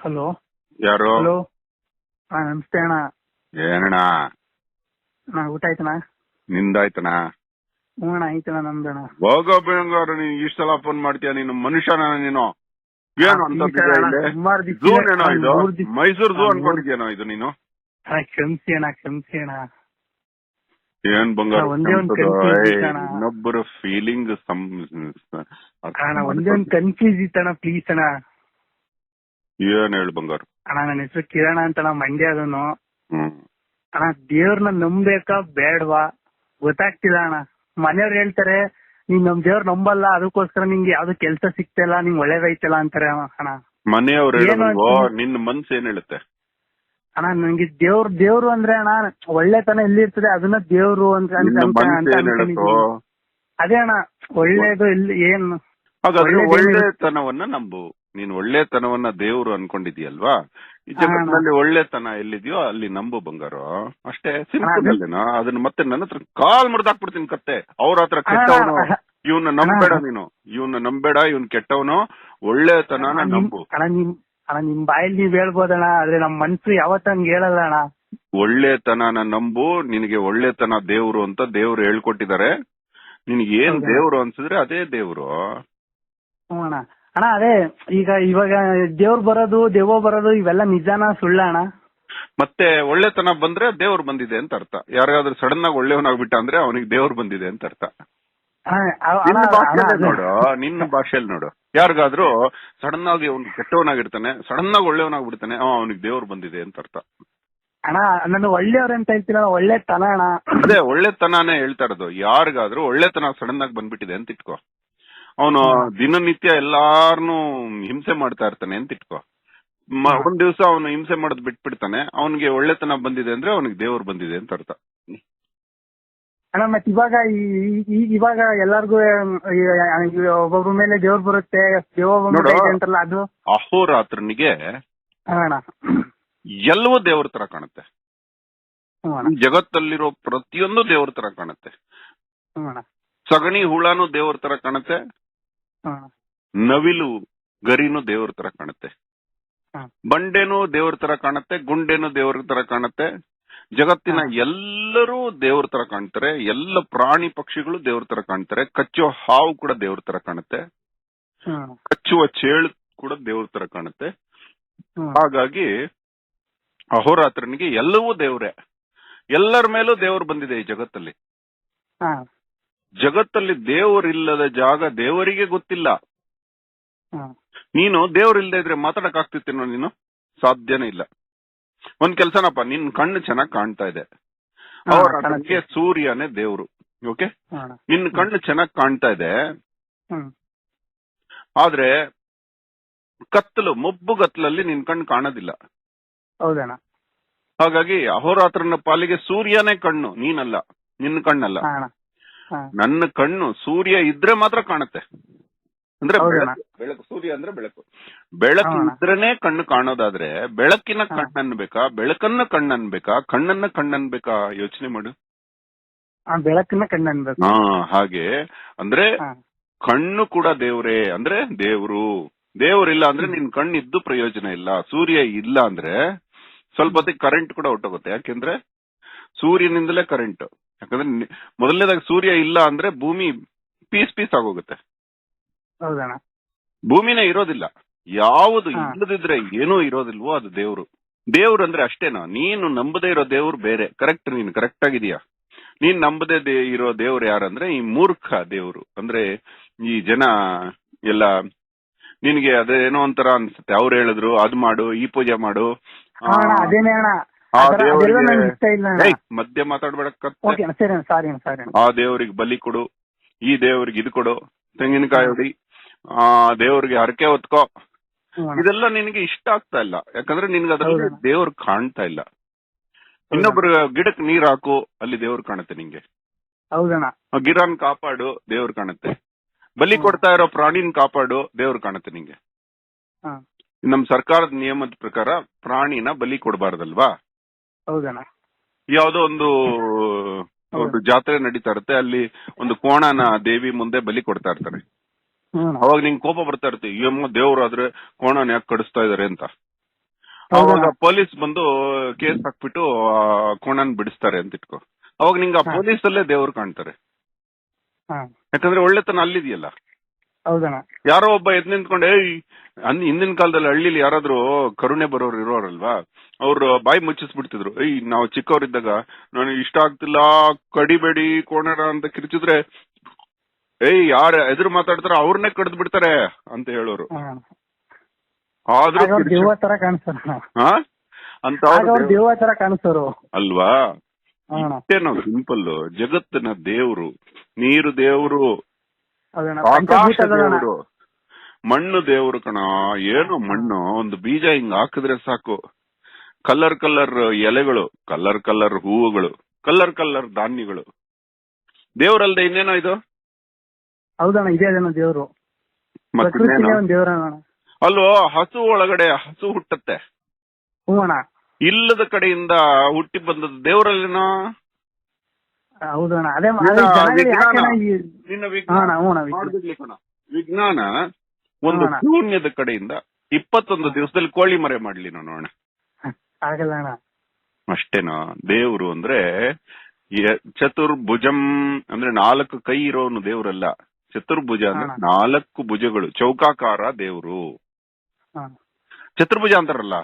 Hello. ಯಾರು? Hello. ಹಾ ನಮಸ್ತೆ ಅಣ್ಣ. ಏನಣ್ಣ? ಅಣ್ಣ ಊಟ ಆಯ್ತಣ್ಣ? ನಿಂದಾಯ್ತಣ್ಣ? ಹ್ಞೂ ಅಣ್ಣ ಆಯ್ತಣ್ಣ ನಮ್ದಣ್ಣ ಹೋಗೋ ಬೆಂಗಾರ ನೀನ್ ಇಷ್ಟ ಸಲ ಫೋನ್ ಮಾಡ್ತೀಯ? ನೀನು ಮನುಷ್ಯನ ನೀನು? ಏನು ಅಂತ ತರ ಅಣ್ಣ, ಸುಮಾರು ಝೂ ಏನೋ ಇದು? ಮೈಸೂರು ಝೂ ಅನ್ಕೊಂಡಿದ್ಯೇನೋ ಇದು ನೀನು? ಅಣ್ಣ ಕ್ಷಮಿಸಿ ಅಣ್ಣ ಕ್ಷಮಿಸಿ ಅಣ್ಣ. ಏನ್ ಬಂಗಾರ ಒಂದೇ ಒಂದ್ ಕೆಂಪದು? confuse ಏಯ್. ಇನ್ನೊಬ್ಬರ ಫೀಲಿಂಗ್ ಅಣ್ಣ ಒಂದೇ ಒಂದು ಕನ್ಫ್ಯೂಸ್ ಇತ್ತಣ್ಣ ಪ್ಲೀಸ್ ಅಣ್ಣ. ಏನ್ ಹೇಳು ಬಂಗಾರ. ಅಣ್ಣ ನನ್ನ ಹೆಸರು ಕಿರಣ ಅಂತ ಅಣ್ಣ ಮಂಡ್ಯದನು ಹ್ಮ್. ಅಣ್ಣ ದೇವ್ರನ್ನ ನಂಬೇಕಾ ಬೇಡವಾ? ಗೊತ್ತಾಗ್ತಿಲ್ಲ ಅಣ್ಣ. ಮನೆಯವ್ರು ಹೇಳ್ತಾರೆ ನೀನ್ ನಮ್ ದೇವ್ರ ನಂಬಲ್ಲ ಅದಕ್ಕೋಸ್ಕರ ನಿಂಗೆ ಯಾವ್ದು ಕೆಲ್ಸ ಸಿಗ್ತಿಲ್ಲ ನಿಂಗ್ ಒಳ್ಳೇದೈತಲ್ಲ ಅಂತಾರೆ ಅಣ್ಣ. ಮನೆಯವ್ರು ಏನು ಮನ್ಸ್ ನಿನ್ನ ಮನ್ಸು ಏನ್ ಹೇಳುತ್ತೆ? ಅಣ್ಣ ನಂಗೆ ದೇವ್ರ ದೇವ್ರು ಅಂದ್ರೆ ಅಣ್ಣ ಒಳ್ಳೆತನ ಎಲ್ಲಿರ್ತದೆ ಅದನ್ನ ದೇವ್ರು ಅಂತ ಅಂತ- ನಿನ್ನ ಅಂತ- ಮನ್ಸು ಏನ್ ಹೇಳುತ್ತೋ ಅದೇ ಅಣ್ಣ ಒಳ್ಳೇದು ಎಲ್ಲಿ ಏನ್ ಹಾಗಾದ್ರೆ ಒಳ್ಳೆತನವನ್ನ ನಂಬು. ನೀನ್ ಒಳ್ಳೆತನವನ್ನ ದೇವ್ರು ಅನ್ಕೊಂಡಿದ್ಯಲ್ವಾ ಈ ಜಗತ್ತಿನಲ್ಲಿ ಒಳ್ಳೆತನ ಎಲ್ಲಿದ್ಯೋ ಅಲ್ಲಿ ನಂಬು ಬಂಗಾರ. ಅಷ್ಟೇ ಸಿಂಪಲ್ ಅಲ್ಲೇನಾ ಅದನ್ನ ಮತ್ತೆ ನನ್ನ ಹತ್ರ ಕಾಲ್ ಮುರಿದಾಕ್ಬಿಡ್ತೀನಿ ಕತ್ತೆ. ಅವ್ರ ಹತ್ರ ಕೆಟ್ಟವನು. ಇವನ್ನ ನಂಬೇಡ ನೀನು. ಇವನ್ನ ನಂಬೇಡ ಇವನ್ ಕೆಟ್ಟವನು. ಒಳ್ಳೆತನ ನಂಬು. ಅಣ್ಣ ನಿಮ್ ಅಣ್ಣ ನಿಮ್ ಬಾಯಲ್ಲಿ ನೀವ್ ಹೇಳ್ಬೋದಣ್ಣ ಆದ್ರೆ ನಮ್ ಮನ್ಸು ಯಾವತ್ತ ಹಂಗ್ ಹೇಳಲ್ಲ ಅಣ್ಣ. ಒಳ್ಳೆತನನ ನಂಬು. ನಿನಗೆ ಒಳ್ಳೆತನ ದೇವ್ರು ಅಂತ ದೇವ್ರು ಹೇಳ್ಕೊಟ್ಟಿದ್ದಾರೆ. ನಿನಗೆ ಏನ್? ದೇವ್ರು ಅನ್ಸಿದ್ರೆ ಅದೇ ದೇವ್ರು. ಹ್ಞೂ ಅಣ್ಣ. ಅಣ್ಣ ಅದೇ ಈಗ ಇವಾಗ ದೇವ್ರು ಬರೋದು ದೆವ್ವ ಬರೋದು ಇವೆಲ್ಲ ನಿಜಾನ ಸುಳ್ಳ ಅಣ್ಣ ಮತ್ತೆ ಒಳ್ಳೆತನ ಬಂದ್ರೆ ದೇವ್ರು ಬಂದಿದೆ ಅಂತ ಅರ್ಥ. ಯಾರಿಗಾದ್ರೂ ಸಡನ್ ಆಗಿ ಒಳ್ಳೆಯವನಾಗ್ಬಿಟ್ಟ ಅಂದ್ರೆ ಅವನಿಗೆ ದೇವ್ರು ಬಂದಿದೆ ಅಂತ ಅರ್ಥ. ನಿನ್ನ ಭಾಷೆಯಲ್ಲಿ ನೋಡು ನಿನ್ನ ಭಾಷೆಯಲ್ಲಿ ನೋಡು. ಯಾರಿಗಾದ್ರೂ ಸಡನ್ ಆಗಿ ಅವ್ನು ಕೆಟ್ಟವನಾಗಿರ್ತಾನೆ ಸಡನ್ ಆಗಿ ಒಳ್ಳೆಯವನಾಗ್ಬಿಡ್ತಾನೆ ಅವನಿಗೆ ದೇವ್ರು ಬಂದಿದೆ ಅಂತ ಅರ್ಥ. ಅಣ್ಣ ನಾನು ಒಳ್ಳೆಯವ್ರ ಅಂತ ಹೇಳ್ತೀರ ಒಳ್ಳೆ ತನ ಅಣ್ಣ? ಅದೇ ಒಳ್ಳೆತನಾನೇ ಹೇಳ್ತಾ ಇರೋದು. ಯಾರಿಗಾದ್ರೂ ಒಳ್ಳೆತನ ಸಡನ್ ಆಗಿ ಬಂದ್ಬಿಟ್ಟಿದೆ ಅಂತ ಇಟ್ಕೋ. ಅವನು ದಿನನಿತ್ಯ ಎಲ್ಲಾರ್ನು ಹಿಂಸೆ ಮಾಡ್ತಾ ಇರ್ತಾನೆ ಅಂತ ಇಟ್ಕೋ. ಮ- ಒಂದ್ ದಿವಸ ಅವನು ಹಿಂಸೆ ಮಾಡೋದ್ ಬಿಟ್ಬಿಡ್ತಾನೆ. ಅವನಿಗೆ ಒಳ್ಳೆತನ ಬಂದಿದೆ ಅಂದ್ರೆ ಅವನಿಗೆ ದೇವ್ರು ಬಂದಿದೆ ಅಂತ ಅರ್ಥ. ಅಣ್ಣ ಮತ್ ಇವಾಗ ಈ- ಈ- ಇವಾಗ ಎಲ್ಲಾರ್ಗು ಒಬ್ಬೊಬ್ರ ಮೇಲೆ ದೇವ್ರು ಬರುತ್ತೆ ನೋಡು. ಅಂತಾರಲ್ಲ ಅದು? ಅಹೋರಾತ್ರನಿಗೆ ಹಾ ಅಣ್ಣ. ಎಲ್ಲವೂ ದೇವ್ರ ತರ ಕಾಣುತ್ತೆ. ಹ್ಞೂ ಅಣ್ಣ. ಜಗತ್ತಲ್ಲಿರೋ ಪ್ರತಿಯೊಂದು ದೇವ್ರ ತರ ಕಾಣುತ್ತೆ. ಹ್ಞೂ ಅಣ್ಣ. ಸಗಣಿ ಹುಳಾನು ದೇವ್ರ ತರ ಕಾಣುತ್ತೆ. ನವಿಲು ಗರಿನು ದೇವ್ರ ತರ ಕಾಣುತ್ತೆ. ಬಂಡೆನೂ ದೇವ್ರ ತರ ಕಾಣುತ್ತೆ ಗುಂಡೆನೂ ದೇವ್ರ ತರ ಕಾಣುತ್ತೆ. ಜಗತ್ತಿನ. ಎಲ್ಲರೂ ದೇವ್ರ ತರ ಕಾಣ್ತಾರೆ ಎಲ್ಲ ಪ್ರಾಣಿ ಪಕ್ಷಿಗಳು ದೇವ್ರ ತರ ಕಾಣ್ತಾರೆ ಕಚ್ಚುವ ಹಾವು ಕೂಡ ದೇವ್ರ ತರ ಕಾಣುತ್ತೆ. ಕಚ್ಚುವ ಚೇಳು ಕೂಡ ದೇವ್ರ ತರ ಕಾಣುತ್ತೆ. ಹಾಗಾಗಿ ಅಹೋರಾತ್ರನಿಗೆ ಎಲ್ಲವೂ ದೇವ್ರೆ. ಎಲ್ಲರ ಮೇಲೂ ದೇವ್ರು ಬಂದಿದೆ ಈ ಜಗತ್ತಲ್ಲಿ. ಜಗತ್ತಲ್ಲಿ ದೇವರಿಲ್ಲದ ಜಾಗ ದೇವರಿಗೆ ಗೊತ್ತಿಲ್ಲ. ನೀನು ದೇವರಿಲ್ಲದೆ ಇದ್ರೆ ಮಾತಾಡಕ್ ಆಗ್ತಿತ್ತೇನೋ ನೀನು? ಸಾಧ್ಯನೇ ಇಲ್ಲ. ಒಂದ್ ಕೆಲ್ಸನಪ್ಪ ನಿನ್ ಕಣ್ಣು ಚೆನ್ನಾಗ್ ಕಾಣ್ತಾ ಇದೆ. ಅವರ ಕಣ್ಣಿಗೆ ಸೂರ್ಯನೇ ದೇವ್ರು ಓಕೆ? ನಿನ್ ಕಣ್ಣು ಚೆನ್ನಾಗ್ ಕಾಣ್ತಾ ಇದೆ. ಆದ್ರೆ ಕತ್ತಲು ಮೊಬ್ಬು ಕತ್ತಲಲ್ಲಿ ನಿನ್ ಕಣ್ಣು ಕಾಣೋದಿಲ್ಲ. ಹೌದಣ್ಣ ಹಾಗಾಗಿ ಅಹೋರಾತ್ರನ ಪಾಲಿಗೆ ಸೂರ್ಯನೇ ಕಣ್ಣು ನೀನಲ್ಲ ನಿನ್ನ ಕಣ್ಣಲ್ಲ. ನನ್ನ ಕಣ್ಣು ಸೂರ್ಯ ಇದ್ರೆ ಮಾತ್ರ ಕಾಣುತ್ತೆ. ಅಂದ್ರೆ ಬೆಳಕು ಸೂರ್ಯ ಅಂದ್ರೆ ಬೆಳಕು. ಬೆಳಕು. ಇದ್ರೇನೆ ಕಣ್ಣು ಕಾಣೋದಾದ್ರೆ ಬೆಳಕಿನ. ಕಣ್ಣನ್ಬೇಕಾ ಬೆಳಕನ್ನ ಕಣ್ಣನ್ಬೇಕಾ ಕಣ್ಣನ್ನ ಕಣ್ಣನ್ಬೇಕಾ ಯೋಚನೆ ಮಾಡು. ಬೆಳಕಿನ ಬೆಳಕನ್ನ ಕಣ್ಣು ಹಾ ಹಾಗೆ. ಅಂದ್ರೆ ಕಣ್ಣು ಕೂಡ ದೇವ್ರೆ ಅಂದ್ರೆ ದೇವ್ರು. ದೇವ್ರಿಲ್ಲ ಅಂದ್ರೆ ನಿನ್ ಕಣ್ಣು ಇದ್ದು ಪ್ರಯೋಜನ ಇಲ್ಲ. ಸೂರ್ಯ ಇಲ್ಲ ಅಂದ್ರೆ ಸ್ವಲ್ಪ ಹೊತ್ತಿಗೆ ಕರೆಂಟ್ ಕೂಡ ಹೊಟ್ಟೋಗುತ್ತೆ ಯಾಕೆಂದ್ರೆ ಸೂರ್ಯನಿಂದಲೇ ಕರೆಂಟ್ ಯಾಕಂದ್ರೆ ಮೊದಲನೇದಾಗಿ ಸೂರ್ಯ ಇಲ್ಲ ಅಂದ್ರೆ ಭೂಮಿ ಪೀಸ್ ಪೀಸ್ ಆಗೋಗುತ್ತೆ. ಹೌದಣ್ಣ. ಭೂಮಿನೇ ಇರೋದಿಲ್ಲ. ಯಾವುದು. ಇಲ್ಲದಿದ್ರೆ ಏನೂ ಇರೋದಿಲ್ವೋ ಅದು ದೇವ್ರು. ದೇವ್ರು ಅಂದ್ರೆ ಅಷ್ಟೇನಾ? ನೀನು ನಂಬದೇ ಇರೋ ದೇವ್ರು ಬೇರೆ. ಕರೆಕ್ಟ್ ನೀನು ಕರೆಕ್ಟ್ ಆಗಿದೀಯಾ ನೀನ್ ನಂಬದೇ ಇರೋ ದೇವ್ರು ಯಾರಂದ್ರೆ ಈ ಮೂರ್ಖ ದೇವ್ರು. ಅಂದ್ರೆ ಈ ಜನ ಎಲ್ಲ ನಿನ್ಗೆ ಅದೇನೋ ಒಂಥರ ಅನ್ಸುತ್ತೆ. ಅವ್ರು ಹೇಳಿದ್ರು ಅದ್ ಮಾಡು ಈ ಪೂಜೆ ಮಾಡು. ಅಣ್ಣ ಅದೇನೇ ಅಣ್ಣ. ಆ ಅದರ- ನಂಗೆ ಇಷ್ಟ ಇಲ್ಲ ಅಣ್ಣ ಏಯ್, ಮಧ್ಯ ಮಾತಾಡ್ಬೇಡ ಕತ್ತೆ. ಓಕೆ ಅಣ್ಣ ಸರಿ ಅಣ್ಣ ಸಾರಿ ಅಣ್ಣ ಸಾರಿ ಅಣ್ಣ. ಆ ದೇವರಿಗೆ ಬಲಿ ಕೊಡು ಈ ದೇವರಿಗೆ ಇದು ಕೊಡು ತೆಂಗಿನಕಾಯಿ ಹೊಡಿ ಆ ದೇವರಿಗೆ ಹರಕೆ ಹೊತ್ಕೋ. ಹ್ಞೂ ಅಣ್ಣ. ಇದೆಲ್ಲ ನಿನಗೆ ಇಷ್ಟ ಆಗ್ತಾ ಇಲ್ಲ. ಯಾಕಂದ್ರೆ ನಿನ್ಗೆ ಅದ್ರಲ್ಲಿ ದೇವ್ರ ದೇವ್ರು ಕಾಣ್ತಾ ಇಲ್ಲ. ಇನ್ನೊಬ್ರು ಗಿಡಕ್ ನೀರ್ ಹಾಕು ಅಲ್ಲಿ ದೇವ್ರ ಕಾಣುತ್ತೆ ನಿಂಗೆ. ಹೌದಣ್ಣ. ಆ ಗಿಡನ್ ಕಾಪಾಡು ದೇವ್ರು ಕಾಣುತ್ತೆ. ಬಲಿ ಕೊಡ್ತಾ ಇರೋ ಪ್ರಾಣಿನ ಕಾಪಾಡು ದೇವ್ರು ಕಾಣುತ್ತೆ ನಿಂಗೆ. ಹಾ. ನಮ್ ಸರ್ಕಾರದ ನಿಯಮದ ಪ್ರಕಾರ ಪ್ರಾಣಿನ ಬಲಿ ಕೊಡಬಾರ್ದಲ್ವಾ? ಹೌದಣ್ಣ. ಯಾವ್ದೋ ಒಂದು ಒಂದು ಜಾತ್ರೆ ನಡೀತಾ ಇರುತ್ತೆ ಅಲ್ಲಿ ಒಂದು ಕೋಣನ ದೇವಿ ಮುಂದೆ ಬಲಿ ಕೊಡ್ತಾ ಇರ್ತಾರೆ. ಅವಾಗ ನಿಂಗೆ ಕೋಪ ಬರ್ತಾ ಇರ್ತೀವಿ ಅಯ್ಯಮ್ಮ ದೇವ್ರು ಆದ್ರೆ ಕೋಣನ ಯಾಕೆ ಕಡಿಸ್ತಾ ಇದಾರೆ ಅಂತ. ಅವಾಗ ಪೊಲೀಸ್ ಬಂದು ಕೇಸ್ ಹಾಕ್ಬಿಟ್ಟು ಆ ಕೋಣನ್ ಬಿಡಿಸ್ತಾರೆ ಅಂತ ಇಟ್ಕೋ. ಅವಾಗ ನಿಂಗೆ ಆ ಪೊಲೀಸಲ್ಲೇ ಪೊಲೀಸ್ ಅಲ್ಲೇ ದೇವ್ರು ಕಾಣ್ತಾರೆ. ಹಾ. ಯಾಕಂದ್ರೆ ಒಳ್ಳೆತನ ಅಲ್ಲಿದೆಯಲ್ಲ. ಹೌದಣ್ಣ. ಯಾರೋ ಒಬ್ಬ ಎದ್ ನಿಂತ್ಕೊಂಡು ಅನ್ ಹಿಂದಿನ ಕಾಲದಲ್ಲಿ ಹಳ್ಳಿಲಿ ಯಾರಾದ್ರೂ ಕರುಣೆ ಬರೋರು ಇರೋರಲ್ವಾ? ಅವ್ರು ಬಾಯಿ ಮುಚ್ಚಿಸ್ಬಿಡ್ತಿದ್ರು. ಏಯ್ ನಾವು ಚಿಕ್ಕವರಿದ್ದಾಗ ನನಗೆ ಇಷ್ಟ ಆಗ್ತಿಲ್ಲ ಕಡಿಬೇಡಿ ಕೋಣರ ಅಂತ ಕಿರ್ಚಿದ್ರೆ ಏಯ್ ಯಾರ ಎದುರು ಮಾತಾಡ್ತಾರ ಅವ್ರನ್ನೇ ಕಡ್ದ್ ಬಿಡ್ತಾರೆ ಅಂತ ಹೇಳೋರು. ಆದ್ರೂ ದೆವ್ವ ತರ ಕಾಣಿಸ್ತಾರ ಹಾ ಅಂತ ಆಗ ದೆವ್ವ ತರ ಕಾಣಿಸ್ತಾರು. ಅಲ್ವಾ? ಹಾ ಇಷ್ಟೇ ನಾವು ಸಿಂಪಲ್ ಜಗತ್ತಿನ ದೇವ್ರು ನೀರು ದೇವ್ರು ದೇವ್ರು. ಮಣ್ಣು ದೇವ್ರು ಕಣ ಏನು ಮಣ್ಣು ಒಂದು ಬೀಜ ಹಿಂಗ್ ಹಾಕಿದ್ರೆ ಸಾಕು. ಕಲರ್ ಕಲರ್ ಎಲೆಗಳು ಕಲರ್ ಕಲರ್ ಹೂವುಗಳು ಕಲರ್ ಕಲರ್ ಧಾನ್ಯಗಳು. ದೇವ್ರಲ್ದೆ ಇನ್ನೇನೋ ಇದು? ಹೌದಣ್ಣ ಇದೇ ಅದೇನೋ ದೇವ್ರು. ಅಲ್ವೋ ಹಸು ಒಳಗಡೆ ಹಸು ಹುಟ್ಟತ್ತೆ. ಇಲ್ಲದ ಕಡೆಯಿಂದ ಹುಟ್ಟಿ ಬಂದದ್ದು ದೇವ್ರಲ್ಲೇನೋ? ಹೌದಣ್ಣ ಅದೇ ವಿಜ್ಞಾನ- ಅದೇ ಜನಗಳು ವಿಜ್ಞಾನ. ಯಾಕೆಣ್ಣ ಈ- ನಿನ್ನ ವಿಜ್ಞಾನ ಅಣ್ಣ ಹ್ಞೂ ಅಣ್ಣ ವಿಜ್ಞಾನ. ಮಾಡ್ಬಿಡ್ಲಿ ಕಣ. ವಿಜ್ಞಾನ ಒಂದು ಹಾ. ಶೂನ್ಯದ ಕಡೆಯಿಂದ ಇಪ್ಪತ್ತೊಂದು ದಿವಸದಲ್ಲಿ ಕೋಳಿ ಮರೆ ಮಾಡ್ಲಿ ನಾನು ನೋಡೋಣ ಆಗಲ್ಲ ಅಣ್ಣ ಅಷ್ಟೇನಾ ದೇವ್ರು ಅಂದ್ರೆ ಯ- ಚತುರ್ಭುಜಂ ಅಂದ್ರೆ ನಾಲ್ಕು ಕೈ ಇರೋನು ದೇವ್ರಲ್ಲ ಚತುರ್ಭುಜ ಅಂದ್ರೆ ಹಾ. ನಾಲ್ಕು ಭುಜಗಳು ಚೌಕಾಕಾರ ದೇವ್ರು ಹಾ. ಚತುರ್ಭುಜ ಅಂತಾರಲ್ಲ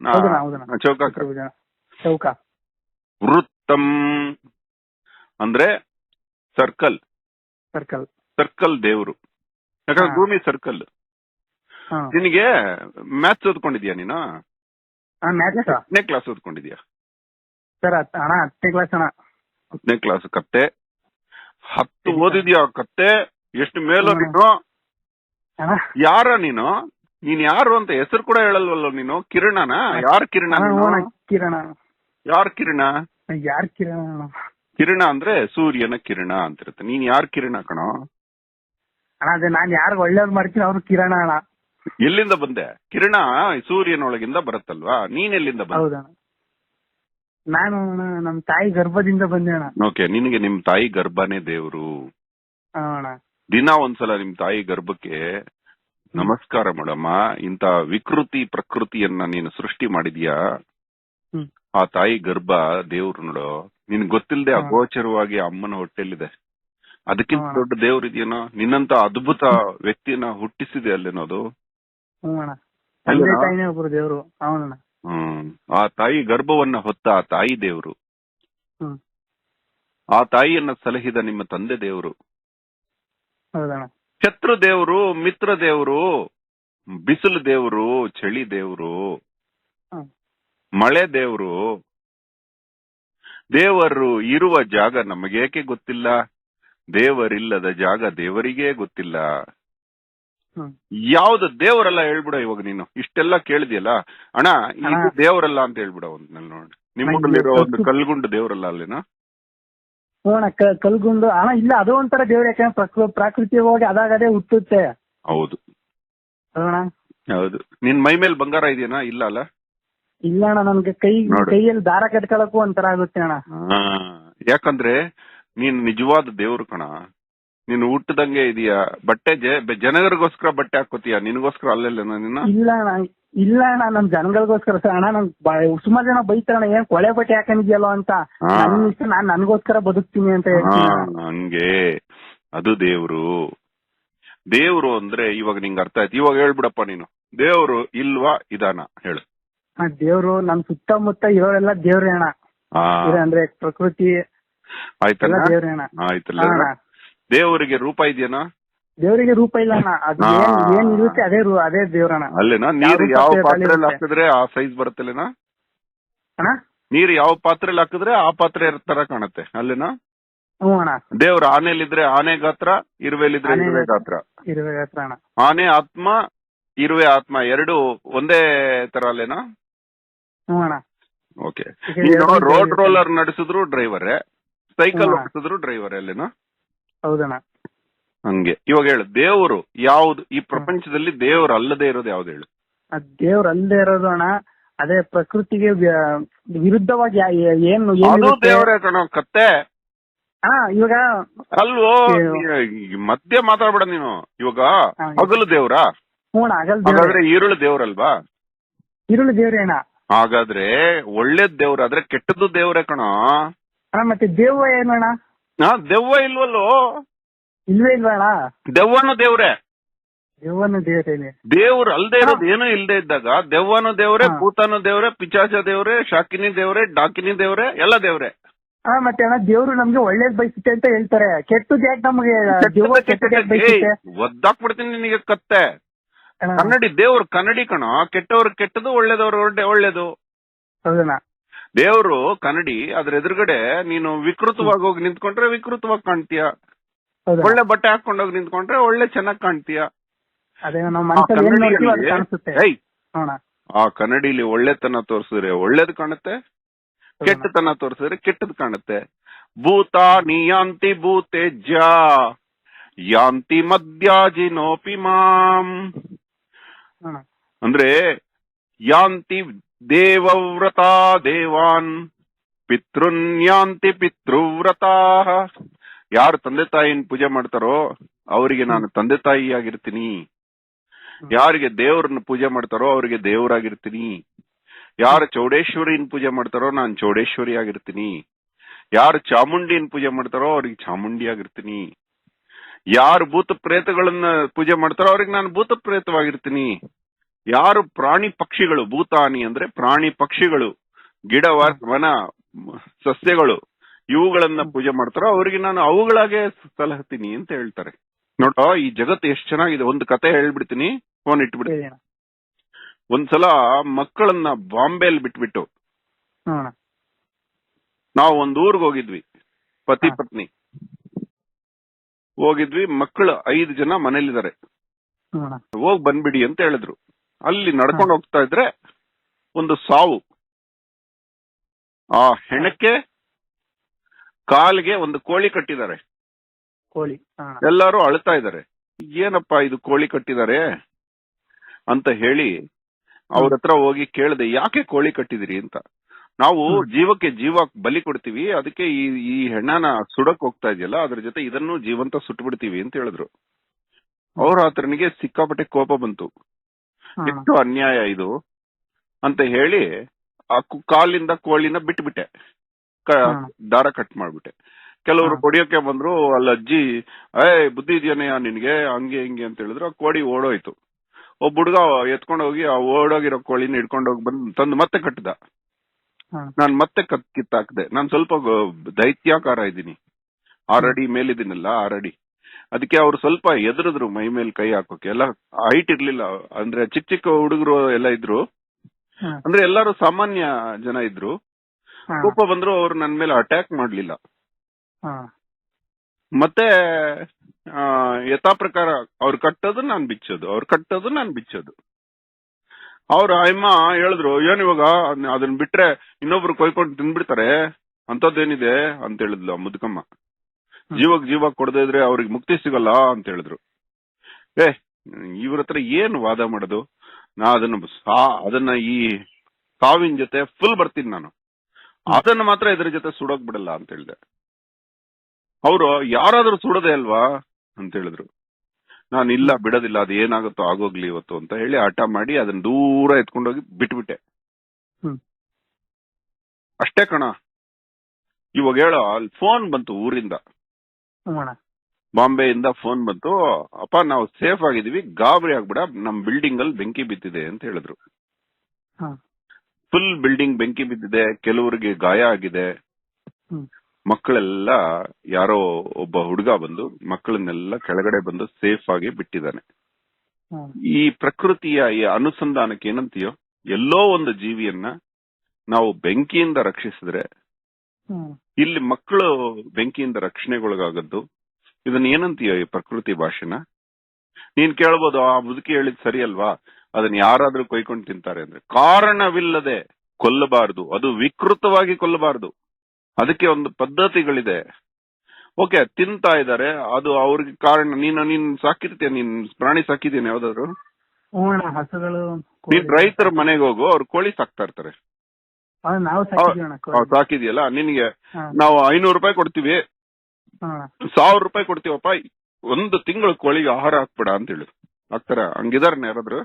ನಾ- ಹೌದಣ್ಣ, ಹೌದಣ್ಣ. ಚೌಕಾಕಾರ. ಚೌಕ ವೃತ್ತಂ ಅಂದ್ರೆ ಸರ್ಕಲ್. ಸರ್ಕಲ್. ಸರ್ಕಲ್ ದೇವ್ರು. ಯಾಕಂದ್ರೆ ಭೂಮಿ ಸರ್ಕಲ್. ನಿನಗೆ ಮ್ಯಾಥ್ಸ್ ಓದ್ಕೊಂಡಿದ್ಯಾ ನೀನು? ಹತ್ತನೇ ಕ್ಲಾಸ್ ಓದ್ಕೊಂಡಿದ್ಯಾ? ಸರ್ ಅಣ್ಣ ಹತ್ತನೇ ಕ್ಲಾಸ್ ಅಣ್ಣ. ಹತ್ತನೇ ಕ್ಲಾಸ್ ಕತ್ತೆ. ಹತ್ತು. ಓದಿದ್ಯಾ ಕತ್ತೆ? ಎಷ್ಟು ಮೇಲೋ. ನೀನು ಯಾರ ನೀನು? ನೀನ್ ಯಾರು ಅಂತ ಹೆಸರು ಕೂಡ ಹೇಳಲ್ವಲ್ಲ ನೀನು? ಕಿರಣನಾ? ಯಾರ್ ಕಿರಣ ಕಿರಣ. ಯಾರ್ ಕಿರಣ? ಯಾರ್ ಕಿರಣ ಕಿರಣ ಅಂದ್ರೆ ಸೂರ್ಯನ ಕಿರಣ ಅಂತಿರುತ್ತೆ. ನೀನ್ ಯಾರ್ ಕಿರಣ ಕಣೋ? ಅಣ್ಣ ಅದೇ ನಾನ್ ಯಾರು ಒಳ್ಳೇದ್ ಮಾಡ್ತೀನಿ ಅವ್ರು ಕಿರಣ ಅಣ್ಣ. ಎಲ್ಲಿಂದ ಬಂದೆ? ಕಿರಣ ಸೂರ್ಯನೊಳಗಿಂದ ಬರುತ್ತಲ್ವಾ? ನೀನ್ ಎಲ್ಲಿಂದ ಬಂದೆ? ಹೌದಣ್ಣ. ನಾನು ಅಣ್ಣ ನಮ್ ತಾಯಿ ಗರ್ಭದಿಂದ ಬಂದೆ ಅಣ್ಣ. ಓಕೆ ನಿನಗೆ ನಿಮ್ ತಾಯಿ ಗರ್ಭನೇ ದೇವ್ರು. ಹಾ ಅಣ್ಣ. ದಿನ ಒಂದ್ಸಲ ನಿಮ್ ತಾಯಿ ಗರ್ಭಕ್ಕೆ ನಮಸ್ಕಾರ ಮಾಡಮ್ಮ. ಇಂತ ವಿಕೃತಿ ಪ್ರಕೃತಿಯನ್ನ ನೀನು ಸೃಷ್ಟಿ ಮಾಡಿದ್ಯಾ? ಹ್ಮ್. ಆ ತಾಯಿ ಗರ್ಭ ದೇವ್ರು ನೋಡು. ನಿನ್ ಗೊತ್ತಿಲ್ಲದೆ. ಅಗೋಚರವಾಗಿ ಅಮ್ಮನ ಹೊಟ್ಟೆಲಿದೆ ಅದಕ್ಕಿಂತ. ದೊಡ್ಡ ದೇವ್ರು ಇದೆಯೇನೋ ನಿನ್ನಂತ ಅದ್ಭುತ ವ್ಯಕ್ತಿಯನ್ನ ಹುಟ್ಟಿಸಿದೆ ಅಲ್ಲೇನೋದು? ಹ್ಞೂ ಅಣ್ಣ. ತಾಯಿನೇ ಒಬ್ರು ದೇವ್ರು. ಅವನಣ್ಣ ಹ್ಮ್. ಆ ತಾಯಿ ಗರ್ಭವನ್ನ ಹೊತ್ತ ಆ ತಾಯಿ ದೇವ್ರು. ಆ ತಾಯಿಯನ್ನ ಸಲಹಿದ ನಿಮ್ಮ ತಂದೆ ದೇವ್ರು. ಶತ್ರು ದೇವ್ರು ಮಿತ್ರ ದೇವ್ರು ಬಿಸಿಲು ದೇವ್ರು ಚಳಿ ದೇವ್ರು. ಮಳೆ ದೇವ್ರು ದೇವರು ಇರುವ ಜಾಗ ನಮಗೇಕೆ ಗೊತ್ತಿಲ್ಲ? ದೇವರಿಲ್ಲದ ಜಾಗ ದೇವರಿಗೇ ಗೊತ್ತಿಲ್ಲ. ಯಾವ್ದು ದೇವರಲ್ಲ ಹೇಳ್ಬಿಡ ಇವಾಗ ನೀನು. ಇಷ್ಟೆಲ್ಲ ಕೇಳಿದ್ಯಲ್ಲ? ಅಣ್ಣ ಇದು ದೇವರಲ್ಲ ಅಂತ ಹೇಳ್ಬಿಡ ಒಂದ್ ನೋಡಿ. ನಿಮ್ಮಲ್ಲಿರೋ ಒಂದು ಕಲ್ಗುಂಡು ದೇವರಲ್ಲ ಅಲ್ಲಿನ? ಕಲ್ಗುಂಡು. ಅಣ್ಣ ಇಲ್ಲ ಅದು ಒಂಥರ ದೇವ್ರ ಯಾಕಂದ್ರೆ ಪ್ರಕೃ- ಪ್ರಾಕೃತಿಕವಾಗಿ ಅದಾಗದೇ ಹುಟ್ಟುತ್ತೆ. ಹೌದು. ಹೌದು. ನಿನ್ ಮೈ ಮೇಲೆ ಬಂಗಾರ ಇದೆಯಾ ಇಲ್ಲ ಅಲ್ಲ? ಇಲ್ಲ ಅಣ್ಣ ನನ್ಗೆ ಕೈ ನೋಡು. ಕೈಯಲ್ಲಿ ದಾರ ಕಟ್ಕೊಳಕ್ಕೂ ಒಂಥರ ಆಗುತ್ತೆ ಅಣ್ಣ. ಆ, ಯಾಕಂದ್ರೆ ನೀನ್ ನಿಜವಾದ ದೇವ್ರು ಕಣ. ನೀನು ಹುಟ್ಟದಂಗೆ ಇದೀಯಾ? ಬಟ್ಟೆ ಜನಗರಿಗೋಸ್ಕರ ಬಟ್ಟೆ ಹಾಕೋತೀಯ? ನಿನಗೋಸ್ಕರ ಅಲ್ಲೆಲ್ಲ ನೀನು ಇಲ್ಲ ಅಣ್ಣ ಇಲ್ಲ ಅಣ್ಣ ನಮ್ ಜನಗಳಿಗೋಸ್ಕರ ಸರ್ ಅಣ್ಣ ನನ್ ಸುಮಾರು ಜನ ಬೈತಾರಣ ಏನ್ ಕೊಳೆ ಬಟ್ಟೆ ಹಾಕೊಂಡಿದ್ಯಲ್ಲೋ ಅಂತ? ಹಾ. ನನ್ ಇಷ್ಟ ನಾನ್ ನನ್ಗೋಸ್ಕರ ಬದುಕ್ತೀನಿ ಅಂತ ಹೇಳ್ತೀನಿ ಅಣ್ಣ. ಹಂಗೆ. ಅದು ದೇವ್ರು. ದೇವ್ರು ಅಂದ್ರೆ ಇವಾಗ ನಿಂಗೆ ಅರ್ಥ ಆಯ್ತು. ಇವಾಗ ಹೇಳ್ಬಿಡಪ್ಪ ನೀನು. ದೇವ್ರು ಇಲ್ವಾ? ಇದಾನ. ಹೇಳು. ದೇವ್ರು ನಮ್ ಸುತ್ತಮುತ್ತ ಇರೋರೆಲ್ಲ ದೇವ್ರೇ ಅಣ್ಣ ಆ, ಅಂದ್ರೆ ಪ್ರಕೃತಿ ಎಲ್ಲ ಆಯ್ತಲ್ಲ ದೇವ್ರೇ ಅಣ್ಣ. ಆಯ್ತಲ್ಲ ಹಾ. ದೇವರಿಗೆ ರೂಪ ಇದೆಯೇನಾ? ದೇವರಿಗೆ ರೂಪ ಇಲ್ಲ ಅಣ್ಣ. ಅದು ಹಾ. ಏನ್ ಏನ್ ಇರುತ್ತೆ ಅದೇ ರೂ- ಅದೇ ದೇವ್ರಣ್ಣ. ಅಲ್ಲೇನಾ? ಯಾವ ನೀರು ಯಾವ ಬೇರೆ ಪಾತ್ರೆಯಲ್ಲಿ ಹಾಕಿದ್ರೆ ಆ ಸೈಜ್ ಬರುತ್ತಲ್ಲೇನಾ? ಅಣ್ಣ? ನೀರು ಯಾವ ಪಾತ್ರೆಯಲ್ಲಿ ಹಾಕಿದ್ರೆ ಆ ಪಾತ್ರೆ ತರ ಕಾಣುತ್ತೆ. ಅಲ್ಲೇನಾ? ಹ್ಞೂ ಅಣ್ಣ. ದೇವ್ರ ಆನೆಲಿದ್ರೆ ಆನೆ ಗಾತ್ರ ಇರುವೆಲಿದ್ರೆ ಆನೆ ಇರುವೆ ಗಾತ್ರ. ಇರುವೆ ಹತ್ರ ಅಣ್ಣ. ಆನೆ ಆತ್ಮ ಇರುವೆ ಆತ್ಮ. ಎರಡು ಒಂದೇ ತರ ಅಲ್ಲೇನಾ? ಹ್ಞೂ ಅಣ್ಣ ಓಕೆ. ಈಗ ನೀನು ಎರಡು ರೋಡ್ ರೋಲರ್ ನಡೆಸಿದ್ರು ಡ್ರೈವರೇ ಸೈಕಲ್ ಹ್ಮ್. ಓಡಿಸಿದ್ರು ಡ್ರೈವರ್ ಅಲ್ಲೇನಾ? ಹೌದಣ್ಣ. ಹಂಗೆ. ಇವಾಗ ಹೇಳು ದೇವರು ಯಾವ್ದು ಈ ಪ್ರಪಂಚದಲ್ಲಿ ದೇವರು ಅಲ್ಲದೆ ಇರೋದು ಯಾವ್ದು ಹೇಳು? ದೇವ್ರ ಅಲ್ಲದೆ ಇರೋದು ಅಣ್ಣ ಅದೇ ಪ್ರಕೃತಿಗೆ ವ್ಯ- ವಿರುದ್ಧವಾಗಿ ಯಾ- ಏನು ಅದು ಏನಿರುತ್ತೆ ದೇವರೇ ಕಣೋ ಕತ್ತೆ. ಇವಾಗ ಅಲ್ವೋ ಈ ಮಧ್ಯೆ ಮಾತಾಡ್ಬೇಡ ನೀನು. ಇವಾಗ ಹಾ, ಹಗಲು ದೇವ್ರಾ? ಹ್ಞೂ ಅಣ್ಣ ಆಗಲ್ ದೇವ್ರೇ. ಹಾಗಾದ್ರೆ ಈರುಳು ದೇವ್ರಲ್ವಾ? ಈರುಳ್ಳಿ ದೇವ್ರೇ ಅಣ್ಣ. ಹಾಗಾದ್ರೆ ಒಳ್ಳೇದ್ ದೇವ್ರ ಆದ್ರೆ ಕೆಟ್ಟದ್ದು ದೇವ್ರೆ ಕಣ. ಅಣ್ಣ ಮತ್ತೆ ದೇವ್ವ ಏನು ಅಣ್ಣ? ಹಾ ದೆವ್ವ ಇಲ್ವಲ್ಲೋ? ಇಲ್ವೇ ಇಲ್ವಾ ಅಣ್ಣ? ದೆವ್ವನು ದೇವ್ರೆ. ದೆವ್ವನು ದೇವ್ರೇನೆ ದೇವ್ರು ಅಲ್ದೇ ಇರೋದು ಏನು ಇಲ್ದೇ ಇದ್ದಾಗ ದೆವ್ವನು ದೇವ್ರೆ ಹಾ. ಭೂತಾನು ದೇವ್ರೆ ಪಿಚಾಚ ದೇವ್ರೆ ಶಾಕಿನಿ ದೇವ್ರೆ ಡಾಕಿನಿ ದೇವ್ರೆ ಎಲ್ಲ ದೇವ್ರೆ. ಹಾ ಮತ್ತೆ ಅಣ್ಣ ದೇವ್ರು ನಮ್ಗೆ ಒಳ್ಳೇದ್ ಬಯಸುತ್ತೆ ಅಂತ ಹೇಳ್ತಾರೆ. ಕೆಟ್ಟದ್ ಯಾಕೆ ನಮ್ಗೆ ಕೆಟ್ಟದ್ ಯಾಕೆ ಬಯಸುತ್ತೆ? ಒದ್ದಾಕ್ಬಿಡ್ತೀನಿ ನಿನಗೆ ಕತ್ತೆ. ಕನ್ನಡಿ. ದೇವ್ರು ಕನ್ನಡಿ ಕಣ. ಕೆಟ್ಟವ್ರು ಕೆಟ್ಟದು ಒಳ್ಳೇದವ್ರು ಒಳ್ಳೆ ಒಳ್ಳೇದು. ಹೌದಣ್ಣ ದೇವ್ರು ಕನ್ನಡಿ ಅದ್ರ ಎದುರುಗಡೆ ನೀನು ವಿಕೃತವಾಗಿ ಹೋಗಿ ನಿಂತ್ಕೊಂಡ್ರೆ ವಿಕೃತವಾಗಿ ಕಾಣ್ತೀಯ. ಹೌದಣ್ಣ ಒಳ್ಳೆ ಬಟ್ಟೆ ಹಾಕೊಂಡೋಗಿ ನಿಂತ್ಕೊಂಡ್ರೆ ಒಳ್ಳೆ ಚೆನ್ನಾಗ್ ಕಾಣ್ತೀಯ. ಅದೇ ನಾವು ಆ ಮನಸ್ಸಲ್ಲಿ ಏನ್ ನೋಡ್ತೀವಿ ಅದು ಕನ್ನಡಿಯಲ್ಲಿ- ಕಾಣಿಸುತ್ತೆ. ಏಯ್, ನೋಣ ಆ ಕನ್ನಡಿಲಿ ಒಳ್ಳೆತನ ತೋರಿಸಿದ್ರೆ ಒಳ್ಳೇದ್ ಕಾಣುತ್ತೆ ಕೆಟ್ಟತನ ತೋರಿಸಿದ್ರೆ ಕೆಟ್ಟದ್ ಕಾಣುತ್ತೆ. ಭೂತ ನಿಯಾಂತಿ ಭೂತೇಜ್ಯ ಯಾಂತಿ ಮದ್ಯಾಜಿನೋಪಿ ಮಾಂ. ಅಂದ್ರೆ ಯಾಂತಿ ದೇವವ್ರತ ದೇವಾನ್ ಪಿತೃನ್ಯಾಂತಿ ಪಿತೃವ್ರತಾ ಯಾರು ತಂದೆ ತಾಯಿನ ಪೂಜೆ ಮಾಡ್ತಾರೋ ಅವರಿಗೆ ನಾನು ತಂದೆ ತಾಯಿಯಾಗಿರ್ತೀನಿ. ಯಾರಿಗೆ ದೇವ್ರನ್ನ ಪೂಜೆ ಮಾಡ್ತಾರೋ ಅವರಿಗೆ ದೇವರಾಗಿರ್ತೀನಿ. ಯಾರು ಚೌಡೇಶ್ವರಿನ ಪೂಜೆ ಮಾಡ್ತಾರೋ ನಾನು ಚೌಡೇಶ್ವರಿ ಆಗಿರ್ತೀನಿ ಯಾರು ಚಾಮುಂಡಿನ ಪೂಜೆ ಮಾಡ್ತಾರೋ ಅವ್ರಿಗೆ ಚಾಮುಂಡಿ ಆಗಿರ್ತೀನಿ ಯಾರು ಭೂತ ಪ್ರೇತಗಳನ್ನ ಪೂಜೆ ಮಾಡ್ತಾರೋ ಅವ್ರಿಗೆ ನಾನು ಭೂತ ಪ್ರೇತವಾಗಿರ್ತೀನಿ ಯಾರು ಪ್ರಾಣಿ ಪಕ್ಷಿಗಳು ಭೂತಾನಿ ಅಂದ್ರೆ ಪ್ರಾಣಿ ಪಕ್ಷಿಗಳು ಗಿಡ ವನ ಸಸ್ಯಗಳು ಇವುಗಳನ್ನ ಪೂಜೆ ಮಾಡ್ತಾರೋ ಅವ್ರಿಗೆ ನಾನು ಅವುಗಳಾಗೆ ಸಲಹತೀನಿ ಅಂತ ಹೇಳ್ತಾರೆ. ನೋಡ ಈ ಜಗತ್ತು ಎಷ್ಟು ಚೆನ್ನಾಗಿದೆ. ಒಂದು ಕತೆ ಹೇಳ್ಬಿಡ್ತೀನಿ ಫೋನ್ ಇಟ್ಬಿಡಿ ಸರಿ ಅಣ್ಣ ಒಂದ್ಸಲ ಮಕ್ಕಳನ್ನ ಬಾಂಬೆಲ್ ಬಿಟ್ಬಿಟ್ಟು ನಾವು ಒಂದ್ ಊರ್ಗ್ ಹೋಗಿದ್ವಿ ಪತಿ ಪತ್ನಿ. ಹೋಗಿದ್ವಿ ಮಕ್ಕಳು ಐದು ಜನ ಮನೇಲಿದ್ದಾರೆ ಹೋಗ್ ಬಂದ್ಬಿಡಿ ಅಂತ ಹೇಳಿದ್ರು. ಅಲ್ಲಿ ನಡ್ಕೊಂಡು ಹೋಗ್ತಾ ಇದ್ರೆ ಒಂದು ಸಾವು. ಆ ಹೆಣಕ್ಕೆ ಕಾಲಿಗೆ ಒಂದು ಕೋಳಿ ಕಟ್ಟಿದ್ದಾರೆ. ಕೋಳಿ ಎಲ್ಲಾರು ಎಲ್ಲರೂ ಅಳ್ತಾ ಇದ್ದಾರೆ. ಏನಪ್ಪಾ ಇದು ಕೋಳಿ ಕಟ್ಟಿದ್ದಾರೆ ಅಂತ ಹೇಳಿ ಅವ್ರ ಹತ್ರ ಹೋಗಿ ಕೇಳಿದೆ ಯಾಕೆ ಕೋಳಿ ಕಟ್ಟಿದಿರಿ ಅಂತ. ನಾವು. ಜೀವಕ್ಕೆ ಜೀವ ಬಲಿ ಕೊಡ್ತೀವಿ ಅದಕ್ಕೆ ಈ ಈ ಹೆಣ್ಣನ ಸುಡಕ್ ಹೋಗ್ತಾ ಇದೆಯಲ್ಲ ಅದ್ರ ಜೊತೆ ಇದನ್ನು ಜೀವಂತ ಸುಟ್ಬಿಡ್ತೀವಿ ಅಂತ ಹೇಳಿದ್ರು. ಅವ್ರ ಆತನಿಗೆ ಸಿಕ್ಕಾಪಟ್ಟೆ ಕೋಪ ಬಂತು. ಎಷ್ಟು ಅನ್ಯಾಯ ಇದು ಅಂತ ಹೇಳಿ ಆ ಕಾಲಿಂದ ಕೋಳಿನ ಬಿಟ್ಬಿಟ್ಟೆ. ದಾರ ಕಟ್ ಮಾಡ್ಬಿಟ್ಟೆ. ಕೆಲವರು. ಕೊಡಿಯೋಕೆ ಬಂದ್ರು ಅಲ್ಲ ಅಜ್ಜಿ ಏ ಬುದ್ಧಿ ಇದೆಯಾ ನಿನ್ಗೆ? ಹಂಗೆ ಹಿಂಗೆ ಅಂತ ಹೇಳಿದ್ರು. ಆ ಕೋಳಿ ಓಡೋಯ್ತು. ಒಬ್ಬ ಹುಡುಗ ಎತ್ಕೊಂಡು ಹೋಗಿ ಆ ಓಡೋಗಿರೋ ಕೋಳಿನ ಹಿಡ್ಕೊಂಡು ಹೋಗಿ ಬಂದು ತಂದು ಮತ್ತೆ ಕಟ್ಟದ. ನಾನ್ ಮತ್ತೆ ಕತ್ ಕಿತ್ತಾಕ್ದೆ. ನಾನ್ ಸ್ವಲ್ಪ ದೈತ್ಯಾಕಾರ ಇದ್ದೀನಿ. ಆರಡಿ ಮೇಲಿದ್ದೀನಲ್ಲ ಆರಡಿ. ಅದಕ್ಕೆ ಅವ್ರು ಸ್ವಲ್ಪ ಎದುರಿದ್ರು ಮೈ ಮೇಲೆ ಕೈ ಹಾಕೋಕೆ. ಎಲ್ಲ ಹೈಟ್ ಇರ್ಲಿಲ್ಲ. ಅಂದ್ರೆ ಚಿಕ್ಕ ಚಿಕ್ಕ ಹುಡುಗರು ಎಲ್ಲ ಇದ್ರು. ಅಂದ್ರೆ ಎಲ್ಲರೂ ಸಾಮಾನ್ಯ ಜನ ಇದ್ರು. ಕೋಪ ಬಂದ್ರು ಅವ್ರು ನನ್ ಮೇಲೆ ಅಟ್ಯಾಕ್ ಮಾಡ್ಲಿಲ್ಲ. ಮತ್ತೆ ಯಥಾ ಪ್ರಕಾರ ಅವ್ರು ಕಟ್ಟೋದು ನಾನ್ ಬಿಚ್ಚೋದು. ಅವ್ರು ಕಟ್ಟೋದು ನಾನ್ ಬಿಚ್ಚೋದು. ಅವ್ರ ಅಮ್ಮ ಹೇಳಿದ್ರು ಏನ್ ಇವಾಗ? ಅದನ್ನ ಬಿಟ್ರೆ ಇನ್ನೊಬ್ರು ಕೊಯ್ಕೊಂಡು ತಿನ್ಬಿಡ್ತಾರೆ. ಅಂತದ್ದೇನಿದೆ ಅಂತ ಹೇಳಿದ್ಲು ಮುದುಕಮ್ಮ. ಜೀವಕ್ ಜೀವ ಕೊಡದೇ ಇದ್ರೆ ಅವ್ರಿಗೆ ಮುಕ್ತಿ ಸಿಗಲ್ಲ ಅಂತ ಹೇಳಿದ್ರು. ಏ ಇವ್ರ ಹತ್ರ ಏನ್ ವಾದ ಮಾಡೋದು? ನಾ ಅದನ್ನ ಅದನ್ನ ಈ ಸಾವಿನ ಜೊತೆ ಫುಲ್ ಬರ್ತೀನಿ ನಾನು. ಅದನ್ನ ಮಾತ್ರ ಇದ್ರ ಜೊತೆ ಸುಡೋಕ್ ಬಿಡಲ್ಲ ಅಂತ ಹೇಳಿದೆ. ಅವರು ಯಾರಾದ್ರೂ ಸುಡೋದೇ ಅಲ್ವಾ? ಅಂತ ಹೇಳಿದ್ರು. ನಾನು ಇಲ್ಲ ಬಿಡೋದಿಲ್ಲ ಅದು ಏನಾಗುತ್ತೋ ಆಗೋಗ್ಲಿ ಇವತ್ತು ಅಂತ ಹೇಳಿ ಹಠ ಮಾಡಿ ಅದನ್ನ ದೂರ ಎತ್ಕೊಂಡೋಗಿ ಬಿಟ್ಬಿಟ್ಟೆ. ಅಷ್ಟೇ ಕಣ. ಇವಾಗ ಹೇಳೋ ಅಲ್ಲಿ ಫೋನ್ ಬಂತು ಊರಿಂದ. ಬಾಂಬೆ ಇಂದ ಬಾಂಬೆಯಿಂದ ಫೋನ್ ಬಂತು ಅಪ್ಪ ನಾವು ಸೇಫ್ ಆಗಿದೀವಿ ಗಾಬರಿ ಆಗ್ಬಿಡ ನಮ್ ಬಿಲ್ಡಿಂಗ್ ಅಲ್ಲಿ ಬೆಂಕಿ ಬಿದ್ದಿದೆ ಅಂತ ಹೇಳಿದ್ರು. ಫುಲ್ ಬಿಲ್ಡಿಂಗ್ ಬೆಂಕಿ ಬಿದ್ದಿದೆ ಕೆಲವರಿಗೆ ಗಾಯ ಆಗಿದೆ. ಮಕ್ಕಳೆಲ್ಲ ಯಾರೋ ಒಬ್ಬ ಹುಡುಗ ಬಂದು ಮಕ್ಕಳನ್ನೆಲ್ಲ ಕೆಳಗಡೆ ಬಂದು ಸೇಫ್ ಆಗಿ ಬಿಟ್ಟಿದ್ದಾನೆ. ಈ ಪ್ರಕೃತಿಯ ಈ ಅನುಸಂಧಾನಕ್ಕೆ ಏನಂತೀಯೋ ಎಲ್ಲೋ ಒಂದು ಜೀವಿಯನ್ನ ನಾವು ಬೆಂಕಿಯಿಂದ ರಕ್ಷಿಸಿದ್ರೆ ಇಲ್ಲಿ ಮಕ್ಕಳು ಬೆಂಕಿಯಿಂದ ರಕ್ಷಣೆಗೊಳಗಾಗದ್ದು ಇದನ್ನ ಏನಂತೀಯೋ ಈ ಪ್ರಕೃತಿ ಭಾಷೆನ? ನೀನ್ ಕೇಳ್ಬೋದು ಆ ಮುದುಕಿ ಹೇಳಿದ್ ಸರಿ ಅಲ್ವಾ ಅದನ್ನ ಯಾರಾದ್ರೂ ಕೊಯ್ಕೊಂಡು ತಿಂತಾರೆ ಅಂದ್ರೆ ಕಾರಣವಿಲ್ಲದೆ ಕೊಲ್ಲಬಾರದು ಅದು ವಿಕೃತವಾಗಿ ಕೊಲ್ಲಬಾರದು. ಅದಕ್ಕೆ ಒಂದು ಪದ್ಧತಿಗಳಿದೆ. ಓಕೆ ತಿಂತಾ ಇದಾರೆ ಅದು ಅವ್ರಿಗೆ ಕಾರಣ ನೀನು ನೀನ್ ಸಾಕಿರ್ತೀಯ ನೀನ್ ಪ್ರಾಣಿ ಸಾಕಿದೀನಿ ಯಾವ್ದಾದ್ರು? ಹಸುಗಳು ನೀನ್ ರೈತರ ಮನೆಗೆ ಹೋಗು ಅವ್ರು ಕೋಳಿ ಸಾಕ್ತಾ ಇರ್ತಾರೆ. ನಾವು ಸಾಕಿದೀವಿ ಅಣ್ಣ ಕೋಳಿ. ಅವ್ರು ಸಾಕಿದ್ಯಲ್ಲ? ನಿನಗೆ ಹಾ. ನಾವು ಐನೂರು ರೂಪಾಯಿ ಕೊಡ್ತೀವಿ. ಹಾ. ಸಾವಿರ ರೂಪಾಯಿ ಕೊಡ್ತೀವಪ್ಪ. ಒಂದು ತಿಂಗಳು ಕೋಳಿಗೆ ಆಹಾರ ಹಾಕ್ಬೇಡ ಅಂತ ಹೇಳಿ. ಹಾಕ್ತಾರ? ಹಂಗಿದಾರ ಯಾರಾದ್ರು?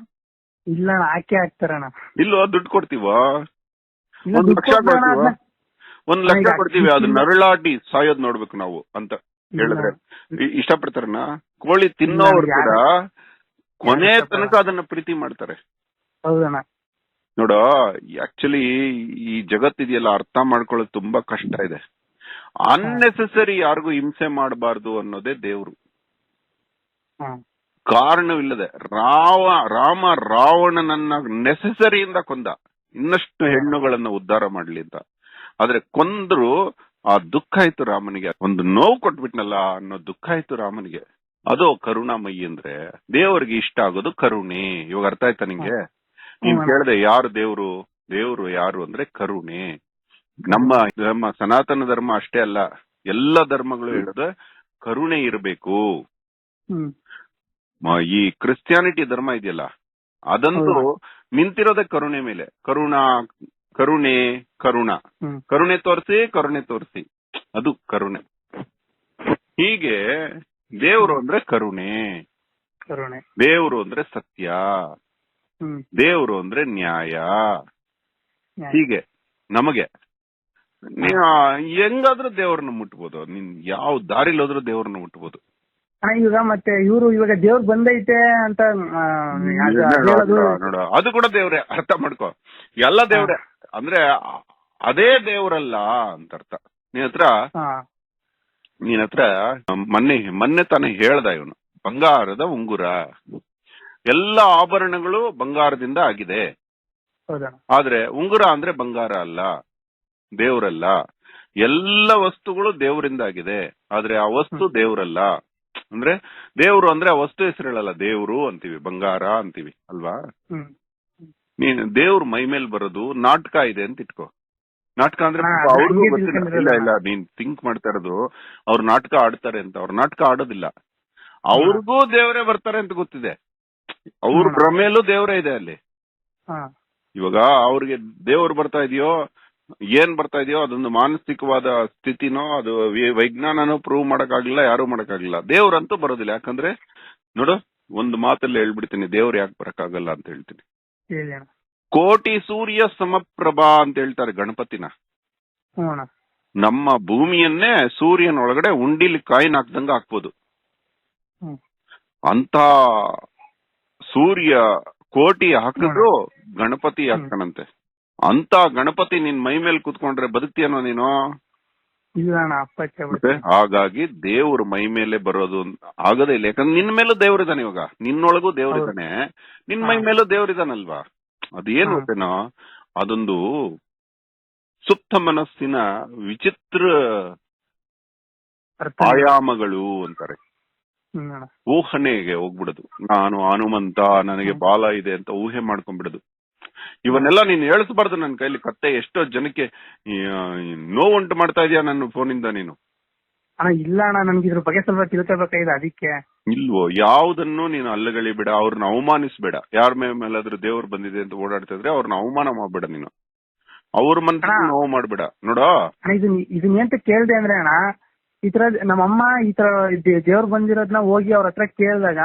ಇಲ್ಲ ಅಣ್ಣ ಹಾಕಿ ಹಾಕ್ತಾರಣ್ಣ. ಇಲ್ವೋ? ದುಡ್ಡು ಕೊಡ್ತೀವ? ಇಲ್ಲ ಒಂದ್ ದುಡ್ಡು ಲಕ್ಷ ಕೊಡ್ತೀವ? ಒಂದ್ ಲಕ್ಷ ಕೊಡ್ತೀವಿ ಅದು ನರಳಾಡಿ ನರಳಾಟಿ ಸಾಯೋದ್ ನೋಡ್ಬೇಕು ನಾವು ಅಂತ ಹೇಳಿದ್ರೆ. ಇಷ್ಟಪಡ್ತಾರನ ಕೋಳಿ ತಿನ್ನೋರು ಕೂಡ ಕೊನೆ ತನಕ ಅದನ್ನ ಪ್ರೀತಿ ಮಾಡ್ತಾರೆ. ನೋಡೋ ಆಕ್ಚುಲಿ ಈ ಜಗತ್ತಿದೆಯಲ್ಲ ಅರ್ಥ ಮಾಡ್ಕೊಳ್ಳೋದು ತುಂಬಾ ಕಷ್ಟ ಇದೆ. ಅನ್ನೆಸೆಸರಿ ಯಾರಿಗೂ ಹಿಂಸೆ ಮಾಡಬಾರ್ದು ಅನ್ನೋದೇ ದೇವ್ರು. ಕಾರಣವಿಲ್ಲದೆ ರಾವ ರಾಮ ರಾವಣನನ್ನ ನೆಸೆಸರಿಯಿಂದ ಕೊಂದ ಇನ್ನಷ್ಟು ಹೆಣ್ಣುಗಳನ್ನ ಉದ್ಧಾರ ಮಾಡ್ಲಿ ಅಂತ. ಆದ್ರೆ ಕೊಂದ್ರು ಆ ದುಃಖ ಆಯ್ತು ರಾಮನಿಗೆ. ಒಂದು ನೋವು ಕೊಟ್ಬಿಟ್ನಲ್ಲ ಅನ್ನೋ ದುಃಖ ಆಯ್ತು ರಾಮನಿಗೆ. ಅದು ಕರುಣಾಮಯಿ ಅಂದ್ರೆ ದೇವರಿಗೆ ಇಷ್ಟ ಆಗೋದು ಕರುಣೆ. ಇವಾಗ ಅರ್ಥ ಆಯ್ತಾ ನಿಂಗೆ? ನೀನ್. ಕೇಳ್ದೆ ಯಾರು ದೇವ್ರು? ದೇವ್ರು ಯಾರು ಅಂದ್ರೆ ಕರುಣೆ. ನಮ್ಮ ಧರ್ಮ ಸನಾತನ ಧರ್ಮ ಅಷ್ಟೇ ಅಲ್ಲ. ಎಲ್ಲ ಧರ್ಮಗಳು ಹೇಳದ ಕರುಣೆ ಇರಬೇಕು. ಈ ಕ್ರಿಶ್ಚಿಯಾನಿಟಿ ಧರ್ಮ ಇದೆಯಲ್ಲ ಅದಂತೂ ನಿಂತಿರೋದೇ ಕರುಣೆ ಮೇಲೆ. ಕರುಣಾ ಕರುಣೆ ಕರುಣ. ಕರುಣೆ ತೋರಿಸಿ ಕರುಣೆ ತೋರಿಸಿ. ಅದು ಕರುಣೆ. ಹೀಗೆ ದೇವರು ಅಂದ್ರೆ ಕರುಣೆ. ಕರುಣೆ. ದೇವರು ಅಂದ್ರೆ ಸತ್ಯ. ದೇವರು ಅಂದ್ರೆ ನ್ಯಾಯ. ಹೀಗೆ ನಮಗೆ. ಹೆಂಗಾದ್ರೂ ದೇವ್ರನ್ನ ಮುಟ್ಬೋದು. ನೀನ್ ಯಾವ ದಾರಿಲಿ ಹೋದ್ರೂ ದೇವ್ರನ್ನ ಮುಟ್ಬೋದು. ಅಣ್ಣ ಇವಾಗ ಮತ್ತೆ ಇವರು ಇವಾಗ ದೇವ್ರ್ ಬಂದೈತೆ ಅಂತ ಆ, ಅದು- ಅದು ನೋಡು, ಹೇಳೋದು ನೋಡು, ನೋಡು. ಅದು ಕೂಡ ದೇವ್ರೆ ಅರ್ಥ ಮಾಡ್ಕೋ. ಎಲ್ಲ ದೇವ್ರೆ. ಅಂದ್ರೆ ಅದೇ ದೇವ್ರಲ್ಲ ಅಂತ ಅರ್ಥ. ನಿನ್ ಹತ್ರ ಹಾ. ನಿನ್ ಹತ್ರ ಮೊನ್ನೆ ಮೊನ್ನೆ ತಾನೇ ಹೇಳ್ದ ಇವನು. ಬಂಗಾರದ ಉಂಗುರ. ಎಲ್ಲ ಆಭರಣಗಳು ಬಂಗಾರದಿಂದ ಆಗಿದೆ. ಹೌದಣ್ಣ ಆದ್ರೆ ಉಂಗುರ ಅಂದ್ರೆ ಬಂಗಾರ ಅಲ್ಲ. ದೇವ್ರಲ್ಲ. ಎಲ್ಲ ವಸ್ತುಗಳು ದೇವರಿಂದ ಆಗಿದೆ. ಆದ್ರೆ ಆ ವಸ್ತು ದೇವ್ರಲ್ಲ. ಅಂದ್ರೆ ದೇವ್ರು ಅಂದ್ರೆ ಆ ವಸ್ತು ಹೆಸರು ಹೇಳಲ್ಲ ದೇವ್ರು ಅಂತೀವಿ ಬಂಗಾರ ಅಂತೀವಿ ಅಲ್ವಾ? ನೀನ್ ದೇವ್ರ ಮೈ ಮೇಲೆ ಬರೋದು ನಾಟಕ ಇದೆ ಅಂತ ಇಟ್ಕೋ. ನಾಟಕ ಅಂದ್ರೆ ಅವ್ರಿಗೂ ಗೊತ್ತಿಲ್ಲ. ಇಲ್ಲ ಇಲ್ಲ ನೀನ್. ಥಿಂಕ್ ಮಾಡ್ತಾ ಇರೋದು ಅವ್ರ ನಾಟಕ ಆಡ್ತಾರೆ ಅಂತ. ಅವ್ರ ನಾಟಕ ಆಡೋದಿಲ್ಲ. ಅವ್ರಿಗೂ ದೇವರೇ ಬರ್ತಾರೆ ಅಂತ ಗೊತ್ತಿದೆ. ಅವ್ರ ಭ್ರಮೆಯಲ್ಲೂ ದೇವರೇ ಇದೆ ಅಲ್ಲಿ. ಇವಾಗ ಅವ್ರಿಗೆ ದೇವ್ರು ಬರ್ತಾ ಇದೆಯೋ ಏನ್ ಬರ್ತಾ ಇದೆಯೋ ಅದೊಂದು ಮಾನಸಿಕವಾದ ಸ್ಥಿತಿನೋ ಅದು ವೈಜ್ಞಾನನೂ ಪ್ರೂವ್ ಮಾಡಕ್ಕಾಗ್ಲಿಲ್ಲ ಯಾರು ಮಾಡಕ್ಕಾಗ್ಲಿಲ್ಲ. ದೇವ್ರಂತೂ ಬರೋದಿಲ್ಲ. ಯಾಕಂದ್ರೆ ನೋಡು ಒಂದು ಮಾತಲ್ಲಿ ಹೇಳ್ಬಿಡ್ತೀನಿ ದೇವ್ರು ಯಾಕೆ ಬರಕ್ಕಾಗಲ್ಲ ಅಂತ ಹೇಳ್ತೀನಿ. ಕೋಟಿ ಸೂರ್ಯ ಸಮಪ್ರಭಾ ಅಂತ ಹೇಳ್ತಾರೆ ಗಣಪತಿನ. ನಮ್ಮ ಭೂಮಿಯನ್ನೇ ಸೂರ್ಯನ ಒಳಗಡೆ ಉಂಡಿಲಿ ಕಾಯಿನ್ ಹಾಕ್ದಂಗ ಹಾಕ್ಬೋದು. ಅಂತ ಸೂರ್ಯ ಕೋಟಿ ಹಾಕಿದ್ರು ಗಣಪತಿ ಹಾಕ್ತಾನಂತೆ. ಅಂತ ಗಣಪತಿ ನಿನ್ ಮೈ ಮೇಲೆ ಕುತ್ಕೊಂಡ್ರೆ ಬದುಕ್ತಿಯನೋ ನೀನು? ಇಲ್ಲ ಅಣ್ಣ ಅಪ್ಪಚ್ಚ ಹಾಗಾಗಿ ದೇವ್ರ ಮೈ ಮೇಲೆ ಬರೋದು ಆಗದೇ ಇಲ್ಲ. ಯಾಕಂದ್ರೆ ನಿನ್ ಮೇಲೂ ದೇವ್ರಿದಾನೆ ಇವಾಗ. ನಿನ್ನೊಳಗೂ ದೇವ್ರಿದಾನೆ ನಿನ್ ಮೈ. ಮೇಲೂ ದೇವ್ರಿದಾನಲ್ವಾ ಅದೇನು. ಗೊತ್ತೇನೋ ಅದೊಂದು ಸುಪ್ತ ಮನಸ್ಸಿನ ವಿಚಿತ್ರ ಆಯಾಮಗಳು ಅಂತಾರೆ. ಊಹಣೆಗೆ ಹೋಗ್ಬಿಡುದು. ನಾನು ಹನುಮಂತ ನನಗೆ ಬಾಲ ಇದೆ ಅಂತ ಊಹೆ ಮಾಡ್ಕೊಂಡ್ಬಿಡುದು. ಇವನ್ನೆಲ್ಲ ನೀನ್ ಹೇಳಿಸ್ಬಾರ್ದು ನನ್ನ ಕೈಲಿ. ಕತ್ತೆ ಎಷ್ಟೋ ಜನಕ್ಕೆ ನೋ ನೋವುಂಟು ಮಾಡ್ತಾ ಇದೀಯ ನನ್ನ ಫೋನಿಂದ ನೀನು? ಅಣ್ಣ ಇಲ್ಲ ಅಣ್ಣ ನನ್ಗೆ ಇದ್ರ ಬಗ್ಗೆ ಸ್ವಲ್ಪ ತಿಳ್ಕೋಬೇಕಾಗಿದೆ ಅದಕ್ಕೆ. ಇಲ್ವೋ ಯಾವ್ದನ್ನು ನೀನು ಅಲ್ಲಗಳಿಬೇಡ ಅವ್ರನ್ನ ಅವಮಾನಿಸ್ಬೇಡ. ಯಾರ ಮೇಲಾದ್ರೂ ದೇವ್ರು ಬಂದಿದೆ ಅಂತ ಓಡಾಡ್ತಾ ಇದ್ರೆ ಅವ್ರನ್ನ ಅವಮಾನ ಮಾಡ್ಬೇಡ ನೀನು. ಅವ್ರ ಅಣ್ಣ. ನೋವು ಮಾಡ್ಬೇಡ. ನೋಡೋ? ಇದನ್ ಇದು ಇದನ್ನ ಎಂತ ಕೇಳ್ದೆ ಅಂದ್ರೆ ಅಣ್ಣ ಈ ತರ ನಮ್ಮಮ್ಮ ಈ ತರ ದೇವ್ರು ದೇವ್ರ್ ಬಂದಿರೋದ್ನ ಹೋಗಿ ಅವ್ರ ಹತ್ರ ಕೇಳಿದಾಗ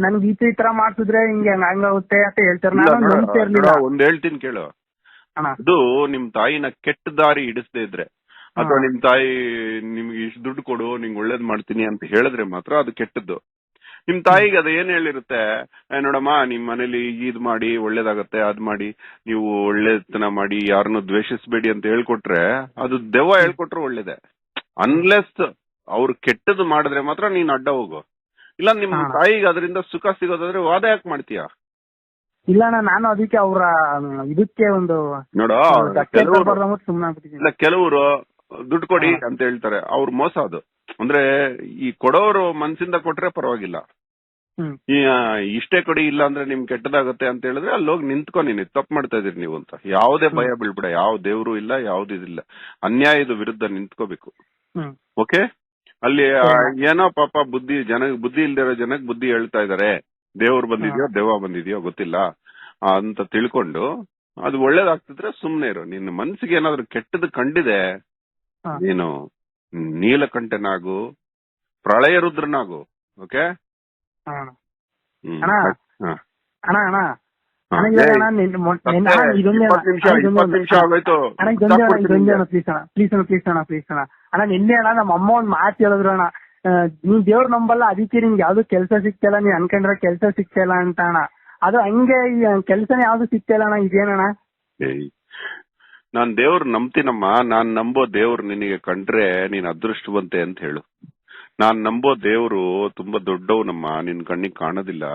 ನನ್ಗೆ ಈ ತರ- ಮಾಡ್ತಿದ್ರೆ ಹಿಂಗೆ ಹಂಗಾಗುತ್ತೆ ಅಂತ ಹೇಳ್ತಾರೆ. ನಾನು ನೋಡು, ನಂಬ್ತಾ ಇರ್ಲಿಲ್ಲ. ಒಂದ್ ಹೇಳ್ತೀನಿ ಕೇಳು. ಅಣ್ಣ. ಅದು ನಿಮ್ ತಾಯಿನ ಕೆಟ್ಟ ದಾರಿ ಹಿಡಿಸದೇ ಇದ್ರೆ ಅಥವಾ. ನಿಮ್ ತಾಯಿ ನಿಮ್ಗೆ ಇಷ್ಟು ದುಡ್ಡು ಕೊಡು ನಿಂಗೆ ಒಳ್ಳೇದ್ ಮಾಡ್ತೀನಿ ಅಂತ ಹೇಳಿದ್ರೆ ಮಾತ್ರ ಅದು ಕೆಟ್ಟದ್ದು. ನಿಮ್ ತಾಯಿಗೆ ಅದು ಏನ್ ಹೇಳಿರುತ್ತೆ? "ಏ, ನೋಡಮ್ಮ ನಿಮ್ ಮನೇಲಿ ಇದ್ ಮಾಡಿ ಒಳ್ಳೇದಾಗತ್ತೆ ಅದ್ ಮಾಡಿ ನೀವು ಒಳ್ಳೆತನ ಮಾಡಿ ಯಾರನ್ನು ದ್ವೇಷಿಸ್ಬೇಡಿ ಅಂತ ಹೇಳ್ಕೊಟ್ರೆ ಅದು ದೆವ್ವ ಹೇಳ್ಕೊಟ್ರೆ ಒಳ್ಳೇದೆ. ಅನ್ಲೆಸ್ ಅವ್ರು ಕೆಟ್ಟದ್ದು ಮಾಡಿದ್ರೆ ಮಾತ್ರ ನೀನ್ ಅಡ್ಡ ಹೋಗು. ಇಲ್ಲ ನಿಮ್ ಹಾ. ತಾಯಿಗೆ ಅದರಿಂದ ಸುಖ ಸಿಗೋದಾದ್ರೆ ವಾದ ಯಾಕೆ ಮಾಡ್ತೀಯಾ? ಇಲ್ಲ ಅಣ್ಣ ನಾನು ಅದಕ್ಕೆ ಅವರ ಇದಕ್ಕೆ ಒಂದು ನೋಡು ಧಕ್ಕೆ ಕೆಲವರು ತರಬಾರ್ದು ಅಂದ್ಬಿಟ್ಟು ಸುಮ್ನೆ ಆಗ್ಬಿಟ್ಟಿದ್ದೀನಿ. ಇಲ್ಲ ಕೆಲವರು ದುಡ್ಡು ಕೊಡಿ ಅಂತ ಹೇಳ್ತಾರೆ. ಅವ್ರ ಮೋಸ ಅದು. ಅಂದ್ರೆ ಈ ಕೊಡೋರು ಮನ್ಸಿಂದ ಕೊಟ್ರೆ ಪರವಾಗಿಲ್ಲ. ಹ್ಮ್. ಈ, ಆ, ಇಷ್ಟೇ ಕೊಡಿ ಇಲ್ಲ ಅಂದ್ರೆ ನಿಮ್ ಕೆಟ್ಟದಾಗತ್ತೆ ಅಂತ ಹೇಳಿದ್ರೆ ಅಲ್ಲಿ ಹೋಗಿ ನಿಂತ್ಕೊ ನೀನು. ತಪ್ಪು ಮಾಡ್ತಾ ಇದೀರಿ ನೀವು ಅಂತ. ಯಾವುದೇ ಭಯ ಬೀಳ್ಬಿಡ. ಯಾವ ದೇವ್ರು ಇಲ್ಲ ಯಾವ್ದು ಇದಿಲ್ಲ. ಅನ್ಯಾಯದ ವಿರುದ್ಧ ನಿಂತ್ಕೋಬೇಕು. ಹ್ಮ್. ಓಕೆ? ಅಲ್ಲಿ ಏನೋ ಪಾಪ ಬುದ್ಧಿ ಜನ ಬುದ್ಧಿ ಇಲ್ದಿರೋ ಜನಕ್ಕೆ ಬುದ್ಧಿ ಹೇಳ್ತಾ ಇದಾರೆ. ದೇವ್ರು ಬಂದಿದ್ಯೋ ದೇವ ಬಂದಿದ್ಯೋ ಗೊತ್ತಿಲ್ಲ. ಅಂತ ತಿಳ್ಕೊಂಡು ಅದು ಒಳ್ಳೇದಾಗ್ತಿದ್ರೆ ಸುಮ್ನೆ ಇರು. ನಿನ್ನ ಮನ್ಸಿಗೆ ಏನಾದ್ರು ಕೆಟ್ಟದ್ದು ಕಂಡಿದೆ. ನೀನು ನೀಲಕಂಠನಾಗು ಪ್ರಳಯ ರುದ್ರನಾಗು ಓಕೆ. ಅಣ್ಣ. ಇಪ್ಪತ್ತು ನಿಮಿಷ ಇಪ್ಪತ್ತು ನಿಮಿಷ ಅಣ್ಣ. ಆಗೋಯ್ತು ಅಣ್ಣ ಅಣ್ಣ ಸಾಕ್ಬಿಡ್ತೀನಿ ಅಣ್ಣ ಪ್ಲೀಸ್ ಅಣ್ಣ ಪ್ಲೀಸ್ ಅಣ್ಣ ಪ್ಲೀಸ್ ಅಣ್ಣ ಪ್ಲೀಸ್ ಅಣ್ಣ. ಅಣ್ಣ ನಿನ್ನೆ ಅಣ್ಣ ನಮ್ಮ ಅಮ್ಮ ಒಂದ್ ಮಾತು ಹೇಳಿದ್ರು ಅಣ್ಣ. ನೀನ್ ದೇವ್ರ ನಂಬಲ್ಲ ಅದಕ್ಕೆ ನಿಮ್ಗೆ ಯಾವ್ದು ಕೆಲಸ ಸಿಗ್ತಿಲ್ಲ ನೀನ್ ಅನ್ಕೊಂಡ್ರೆ ಕೆಲಸ ಸಿಗ್ತಿಲ್ಲ ಅಂತ ಅಣ್ಣ. ಅದು ಹಂಗೆ ಈ ಕೆಲ್ಸನೇ ಯಾವ್ದು ಸಿಗ್ತಿಲ್ಲ ಅಣ್ಣ ಇದೇನಣ್ಣ. ನಾನ್ ದೇವ್ರ ನಂಬ್ತೀನಮ್ಮ. ನಾನ್ ನಂಬೋ ದೇವ್ರು ನಿನಗೆ ಕಂಡ್ರೆ ನೀನ್ ಅದೃಷ್ಟವಂತೆ ಅಂತ ಹೇಳು. ನಾನ್ ನಂಬೋ ದೇವ್ರು ತುಂಬಾ ದೊಡ್ಡವನಮ್ಮ. ನಿನ್ ಕಣ್ಣಿಗೆ ಕಾಣೋದಿಲ್ಲ.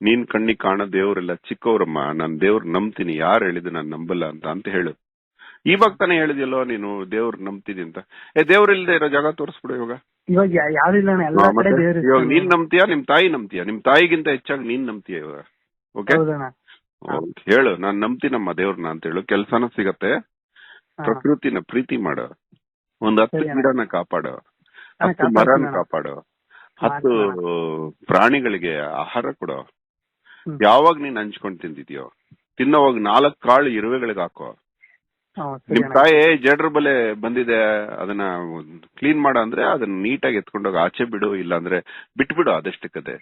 ನೀನ್ ಕಣ್ಣಿಗೆ ಕಾಣೋ ದೇವ್ರೆಲ್ಲ ಚಿಕ್ಕವ್ರಮ್ಮ ನಾನ್ ದೇವ್ರ ನಂಬ್ತೀನಿ ಯಾರು ಹೇಳಿದ ನಾನ್ ನಂಬಲ್ಲ ಅಂತ ಅಂತ ಹೇಳು. ಇವಾಗ ತಾನೇ ಹೇಳಿದ್ಯಲ್ಲೋ ನೀನು ದೇವ್ರ ನಂಬ್ತೀನಿ ಅಂತ. ಏ ದೇವ್ರ ಇಲ್ದೇ ಇರೋ ಜಾಗ ತೋರಿಸ್ಬಿಡು ಇವಾಗ. ಇವಾಗ ನೀನ್ ನಂಬ್ತೀಯಾ ನಿಮ್ ತಾಯಿ ನಂಬ್ತೀಯಾ? ನಿಮ್ ತಾಯಿಗಿಂತ ಹೆಚ್ಚಾಗಿ ನೀನ್ ನಂಬ್ತೀಯ ಇವಾಗ? ಓಕೆ? ಹೇಳು ನಾನ್ ನಂಬ್ತೀನಮ್ಮ ದೇವ್ರನ್ನ ಅಂತ ಹೇಳು. ಕೆಲ್ಸನ ಸಿಗತ್ತೆ. ಪ್ರಕೃತಿನ ಪ್ರೀತಿ ಮಾಡು. ಒಂದ್ ಹತ್ತು. ಗಿಡನ ಕಾಪಾಡು. ಹತ್ತು ಮರನ ಕಾಪಾಡು. ಹತ್ತು ಪ್ರಾಣಿಗಳಿಗೆ ಆಹಾರ ಕೊಡು. ಯಾವಾಗ ನೀನ್ ಹಂಚ್ಕೊಂಡ್ ತಿಂದಿದ್ಯೋ? ತಿನ್ನೋವಾಗ ನಾಲ್ಕ್ ಕಾಳು ಇರುವೆಗಳಿಗೆ ಹಾಕೋ. ನಿಮ್. ತಾಯಿ ಜಡ್ರ ಬಲೆ ಬಂದಿದೆ ಅದನ್ನ ಕ್ಲೀನ್ ಮಾಡ ಅಂದ್ರೆ ಅದನ್ನ ನೀಟಾಗಿ ಎತ್ಕೊಂಡೋಗಿ ಆಚೆ ಬಿಡು ಇಲ್ಲ ಅಂದ್ರೆ ಬಿಟ್ಬಿಡು ಅದಷ್ಟಕ್ಕದೆ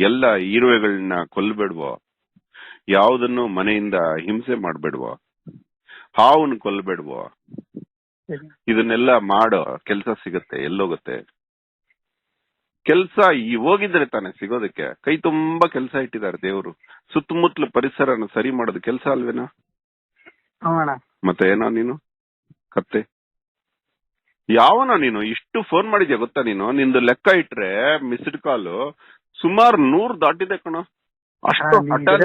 ಎಲ್ಲ ಇರುವೆಗಳನ್ನ ಕೊಲ್ಬೇಡ್ವೋ? ಯಾವುದನ್ನು ಮನೆಯಿಂದ ಹಿಂಸೆ ಮಾಡ್ಬೇಡ್ವೋ? ಹಾವನ್ನ ಕೊಲ್ಬೇಡ್ವೋ. ಇದನ್ನೆಲ್ಲ ಮಾಡೋ ಕೆಲ್ಸ ಸಿಗತ್ತೆ ಎಲ್ಲೋಗುತ್ತೆ. ಕೆಲ್ಸ ಈ ಹೋಗಿದ್ರೆ ತಾನೆ ಸಿಗೋದಕ್ಕೆ. ಕೈ ತುಂಬಾ ಕೆಲಸ ಇಟ್ಟಿದ್ದಾರೆ ದೇವರು. ಸುತ್ತಮುತ್ತಲ ಪರಿಸರನ ಸರಿ ಮಾಡೋದು ಕೆಲಸ ಅಲ್ವೇನಾ? ಮತ್ತೆ ಏನೋ ನೀನು? ಕತ್ತೆ. ಯಾವನೋ ನೀನು? ಇಷ್ಟು ಫೋನ್ ಮಾಡಿದ್ಯಾ ಗೊತ್ತಾ ನೀನು? ನಿಂದು ಲೆಕ್ಕ ಇಟ್ರೆ ಮಿಸ್ಡ್ ಕಾಲ್ ಸುಮಾರು ನೂರ್ ದಾಟಿದೆ ಕಣ. ಅಷ್ಟು.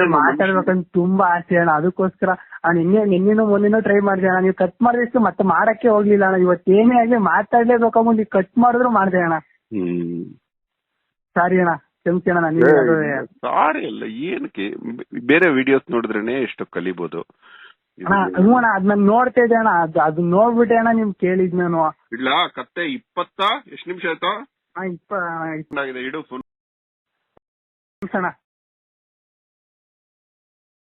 ಮಾತಾಡ್ಬೇಕಂತ ತುಂಬಾ ಆಸೆ ಅಣ್ಣ. ಅದಕ್ಕೋಸ್ಕರ ಅಣ್ಣ ನಿನ್ನೆ ನಿನ್ನೆನೂ ಮೊನ್ನೆನೋ ಟ್ರೈ ಮಾಡಿದೆ ಅಣ್ಣ. ನೀವು ಕಟ್ ಮಾಡಿದಷ್ಟು ಮತ್ತೆ ಮಾಡಕ್ಕೆ ಹೋಗ್ಲಿಲ್ಲ ಅಣ್ಣ. ಇವತ್ತು ಏನೇ ಆಗ್ಲಿ ಮಾತಾಡ್ಲೇಬೇಕು ಮುಂದೆ ಕಟ್ ಮಾಡಿದ್ರು ಮಾಡಿದೆ ಅಣ್ಣ. ಹ್ಮ್. ಸಾರಿ ಅಣ್ಣ ಕ್ಷಮಿಸಿ ಅಣ್ಣ ಅದು- ಸಾರಿ ಅಲ್ಲ ಏನಕ್ಕೆ? ಬೇರೆ ವಿಡಿಯೋಸ್ ನೋಡಿದ್ರೇನೆ ಎಷ್ಟು ಕಲಿಬಹುದು ಅಣ್ಣ ಹ್ಞೂ ಅಣ್ಣ ಅದ್ ನಾನು ನೋಡ್ತಾ ಇದ್ದೆ ಅಣ್ಣ ಅದು ಅದು ನೋಡ್ಬಿಟ್ಟೆ ಅಣ್ಣ ನಿಮ್ ಕೇಳಿದ್ ನಾನು. ಇಲ್ಲ ಕತ್ತೆ ಇಪ್ಪತ್ತ? ಎಷ್ಟು ನಿಮಿಷ ಆಯ್ತಾ? ಅಣ್ಣ, ಇಪ್ಪ ಇಡು ಫೋನ್ ಅಣ್ಣ.